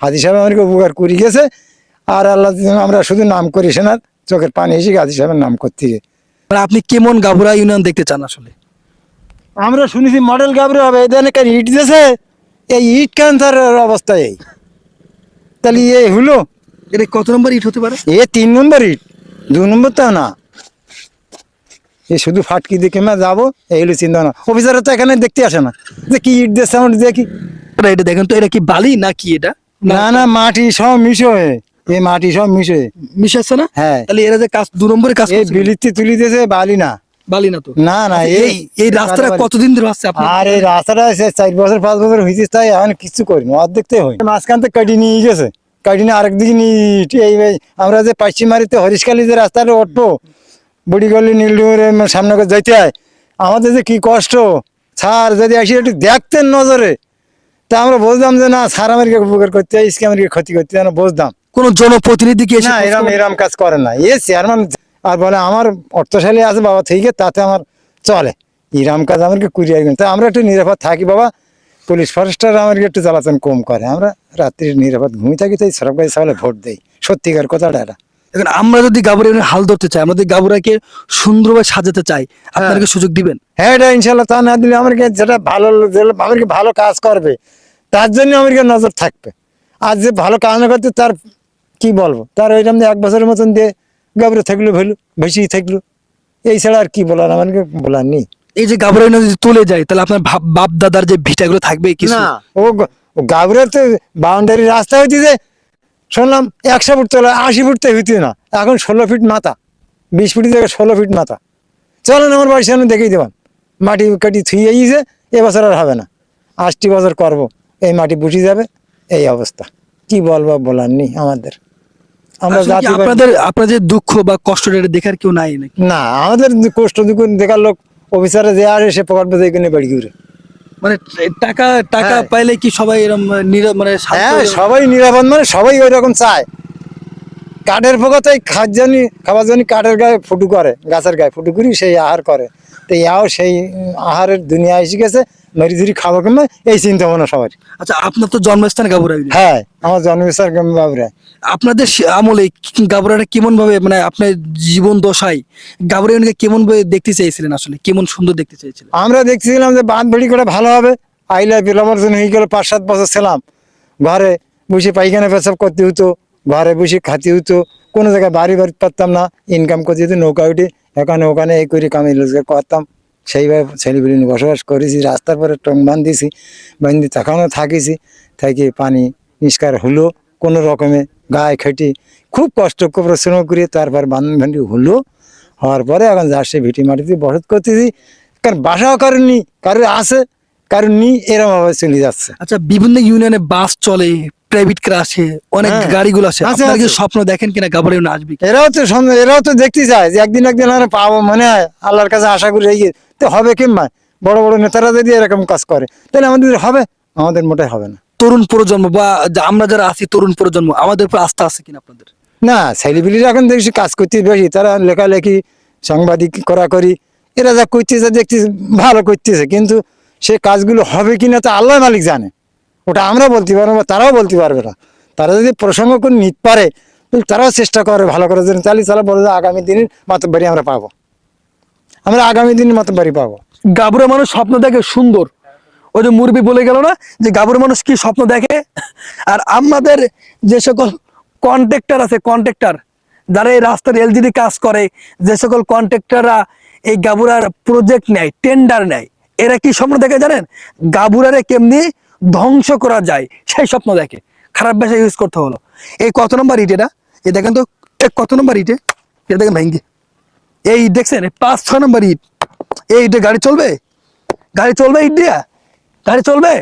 হাজি সাহেব আমাকে উপকার করে গেছে। আর আল্লাহ আমরা শুধু নাম করি না চোখের পানি এসে হাজি সাহেবের নাম করতে গিয়ে। মানে আপনি কেমন গাবুরা ইউনিয়ন দেখতে চান আসলে? আমরা শুনেছি মডেল গাবরে হবে ধরনের ইট দিয়েছে? এই ইট ক্যান্সারের অবস্থা এই। তাহলে এই হলো। এটা কত নম্বর ইট হতে পারে? এ তিন নম্বর ইট দু নম্বর তো না। এ শুধু ফাটকি দিকে মা যাব এই হলো চিন্তা না অফিসাররা তো এখানে দেখতে আসে না। যে কি ইট দিচ্ছে আমরা দেখি। এটা দেখেন তো এটা কি বালি না কি এটা? না না মাটি সব মিশে এই মাটি সব মিশে। মিশাচ্ছে না? হ্যাঁ। তাহলে এরা যে কাজ দু নম্বরে কাজ এই করছে, তুলি দিয়েছে বালি না। বালি না তো? না না এই এই রাস্তাটা কতদিন ধরে আসছে আপনার? আর এই রাস্তাটা চার বছর পাঁচ বছর হয়েছে তাই এখন কিছু করিনি অর্ধেক তো হয় মাঝখান থেকে কাটি নিয়ে গেছে। কাটি নিয়ে আরেক নিয়ে এই আমরা যে পাশ্চিমারিতে হরিশকালী যে রাস্তাটা উঠবো বুড়িগলি নীলডুমের সামনে করে যাইতে হয়। আমাদের যে কি কষ্ট স্যার যদি আসি একটু দেখতেন নজরে। তা আমরা বুঝতাম যে না স্যার আমাকে উপকার করতে হয় ইসকে আমাকে ক্ষতি করতে হয় না বুঝতাম কোন জনপ্রতিনিধিকে এসে না এরম এরম কাজ করে না। এ চেয়ারম্যান আর বলে আমার অর্থশালী আছে বাবা ঠিক আছে তাতে আমার চলে। এরম কাজ আমাকে কুড়িয়ে তা আমরা একটু নিরাপদ থাকি বাবা। পুলিশ ফরেস্টার আমাকে একটু জ্বালাতন কম করে। আমরা রাত্রি নিরাপদ ঘুমিয়ে থাকি তাই সরকারি সকালে ভোট দেই। সত্যিকার কথাটা এটা। এখন আমরা যদি গাবুরা ইউনিয়নের হাল ধরতে চাই আমাদের গাবুরাকে সুন্দরভাবে সাজাতে চাই আপনারা কি সুযোগ দিবেন? হ্যাঁ এটা ইনশাল্লাহ তা না দিলে আমাকে যেটা ভালো আমাকে ভালো কাজ করবে তার জন্য আমাকে নজর থাকবে। আর যে ভালো কাজ না করতে তার কি বলব? তার ওইরকম এক বছরের মতন দিয়ে গাবরে থাকল ভেলু বেশি থাকল এই ছাড়া আর কি বলার? আমাকে বলার নেই। এই যে গাবুরা যদি তুলে যায় তাহলে আপনার ভাব- বাপ দাদার যে ভিটাগুলো থাকবে কিছু না। ও গাবরের তো বাউন্ডারি রাস্তা হইতেছে শুনলাম একশো ফুট তোলা আশি ফুট তো হইতে না। এখন ষোলো ফিট মাথা বিশ ফুট থেকে ষোলো ফিট মাথা। চলেন আমার বাড়ির সামনে দেখেই দেবেন। মাটি কাটি থুয়ে গিয়েছে এবছর আর হবে না। আটটি বছর করব। এই মাটি বুঝে যাবে এই অবস্থা। কি বলব বলার নেই আমাদের। আমরা জাতি আপনাদের আপনাদের দুঃখ বা কষ্টটা দেখার কেউ নাই না আমাদের কষ্ট দুঃখ দেখার লোক অফিসারে যে পকেট বেঁধে বাড়ি ঘুরে। মানে টাকা টাকা হ্যাঁ। পাইলে কি সবাই এরকম মানে হ্যাঁ সবাই নিরাপদ মানে সবাই ওই রকম চায়। কাঠের পোকাতে খার জানি খাবার জানি কাঠের গায়ে ফুটু করে গাছের গায়ে ফুটু করি সেই আহার করে। তো ইয়াও সেই আহারের দুনিয়া এসে গেছে মেরি ধরি খাব কিংবা এই চিন্তা ভাবনা সবার। আচ্ছা আপনার তো জন্মস্থান গাবুরা হ্যাঁ আমার জন্মস্থান বাবুরা আপনাদের আমলে গাবুরাটা কেমন ভাবে মানে আপনার জীবন দশায় গাবুরা কেমন ভাবে দেখতে চাইছিলেন আসলে? কেমন সুন্দর দেখতে চাইছিলেন আমরা দেখছিলাম যে বাঁধ বেড়ি করে ভালো হবে। আইলা বিলবর্জন হয়ে গেল পাঁচ সাত বছর ছিলাম। ঘরে বসে পায়খানা পেশাব করতে হতো। ঘরে বসে খাতে হতো কোনো জায়গায় বাড়ি বাড়ি পারতাম না ইনকাম করতে হতো নৌকা উঠে, এখানে ওখানে এই করে কামি রোজগার করতাম সেইভাবে ছেলেগুলি নিয়ে বসবাস করেছি, রাস্তার পরে টং বান্ধিছি বান্ধি তখনও থাকিছি থাকি পানি নিষ্কার হলো, কোনো রকমে গায়ে খেটি, খুব কষ্ট পরিশ্রম করে তারপর বান্ধ ভান্ডি হলো, হওয়ার পরে এখন যাচ্ছে ভিটি মাটিতে বসত করতেছি, কারণ বাসাও কারণ নি কারোর আছে কারণ নি এরকম ভাবে চলে যাচ্ছে। আচ্ছা বিভিন্ন ইউনিয়নে বাস চলে প্রাইভেট কার আসে অনেক হ্যাঁ। গাড়িগুলো আসে। আছে, আপনারা কি স্বপ্ন দেখেন কিনা? গাবুরা ইউনিয়ন আসবে এরাও তো এরাও তো দেখতে চায় যে একদিন একদিন আমরা পাবো মনে হয় আল্লাহর কাছে আশা করি এই তো হবে কিংবা বড় বড় নেতারা যদি এরকম কাজ করে তাহলে আমাদের হবে আমাদের মোটেই হবে না। তরুণ প্রজন্ম বা আমরা যারা আছি তরুণ প্রজন্ম আমাদের উপর আস্থা আছে কিনা আপনাদের? না ছেলেপিলিরা এখন দেখছি কাজ করতে বেশি তারা লেখালেখি সাংবাদিক করা করি এরা যা করতেছে দেখছি ভালো করতেছে কিন্তু সে কাজগুলো হবে কিনা তা আল্লাহ মালিক জানে। ওটা আমরা বলতে পারব না তারাও বলতে পারবে না। তারা যদি প্রসঙ্গ করে নিতে পারে তারাও চেষ্টা করে ভালো করার জন্য তাহলে তারা বলে যে আগামী দিনের মাতব্বাড়ি আমরা পাবো। আমরা আগামী দিনের মাতব্বাড়ি পাবো। গাবুরা মানুষ স্বপ্ন দেখে সুন্দর। ওই যে মুরবি বলে গেল না, যে গাবুরা মানুষ কি স্বপ্ন দেখে? আর আমাদের যে সকল কন্ট্রাক্টর আছে, কন্ট্রাক্টর, যারা এই রাস্তার এলজিডি কাজ করে, যে সকল কন্ট্রাক্টররা এই গাবুরার প্রজেক্ট নেয় টেন্ডার নেয়, এরা কি স্বপ্ন দেখে জানেন? গাবুরারে কেমনি ধ্বংস করা যায়, সেই স্বপ্ন দেখে। খারাপ ভাষা ইউজ করতে হলো। এই কত নম্বর ইট এটা? এই দেখেন তো, এ কত নম্বর ইটে? এটা দেখেন ভেঙ্গে। এই দেখছেন পাঁচ, ছয় নম্বর ইট। এই ইটে গাড়ি চলবে? গাড়ি চলবে ইট দিয়া? গাড়ি চলবে?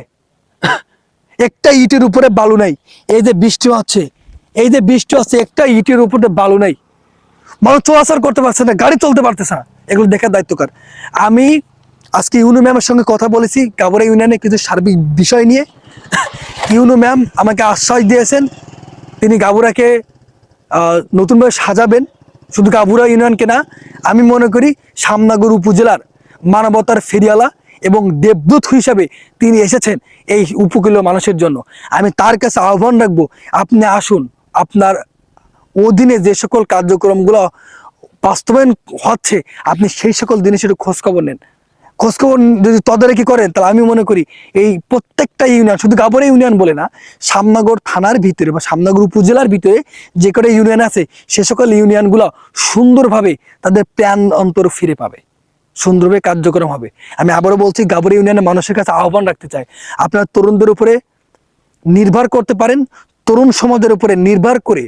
একটা ইটের উপরে বালু নাই। এই যে বৃষ্টি হচ্ছে, এই যে বৃষ্টি হচ্ছে, একটা ইটের উপরে বালু নাই। মানুষ চলাচল করতে পারছে না, গাড়ি চলতে পারতেছে না। এগুলো দেখার দায়িত্বকার আমি আজকে ইউনু ম্যামের সঙ্গে কথা বলেছি, কাবরা ইউনিয়নে কিছু সার্বিক বিষয় নিয়ে। ইউনু ম্যাম আমাকে আশ্বাস দিয়েছেন, তিনি গাবুরাকে নতুনভাবে সাজাবেন। শুধু গাবুরা ইউনিয়নকে না, আমি মনে করি সামনাগর উপজেলার মানবতার ফেরিয়ালা এবং দেবদূত হিসাবে তিনি এসেছেন এই উপকূলীয় মানুষের জন্য। আমি তার কাছে আহ্বান রাখব, আপনি আসুন, আপনার অধীনে যে সকল কার্যক্রমগুলো বাস্তবায়ন হচ্ছে, আপনি সেই সকল জিনিসের খোঁজখবর নেন। খোঁজখবর যদি তদারকি করেন, তাহলে আমি মনে করি এই প্রত্যেকটা ইউনিয়ন, শুধু গাবরে ইউনিয়ন বলে না সামনাগর থানার ভিতরে বা সামনাগর উপজেলার ভিতরে যে কটা ইউনিয়ন আছে, সে সকল ইউনিয়নগুলো সুন্দরভাবে তাদের প্রাণ অন্তর ফিরে পাবে, সুন্দরভাবে কার্যক্রম হবে। আমি আবারও বলছি গাবরে ইউনিয়নের মানুষের কাছে আহ্বান রাখতে চাই, আপনার তরুণদের উপরে নির্ভর করতে পারেন, তরুণ সমাজের উপরে নির্ভর করে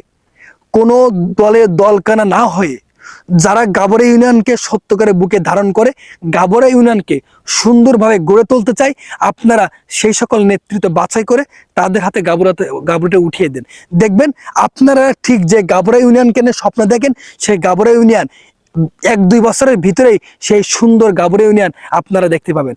কোনো দলে দলকানা না হয়ে যারা গাবরে ইউনিয়নকে সত্য করে বুকে ধারণ করে, গাবরা ইউনিয়নকে সুন্দরভাবে গড়ে তুলতে চাই আপনারা সেই সকল নেতৃত্ব বাছাই করে তাদের হাতে গাবরাতে, গাবরাটা উঠিয়ে দেন। দেখবেন আপনারা ঠিক যে গাবরা ইউনিয়নকে নিয়ে স্বপ্ন দেখেন, সেই গাবরা ইউনিয়ন এক দুই বছরের ভিতরেই সেই সুন্দর গাবরা ইউনিয়ন আপনারা দেখতে পাবেন।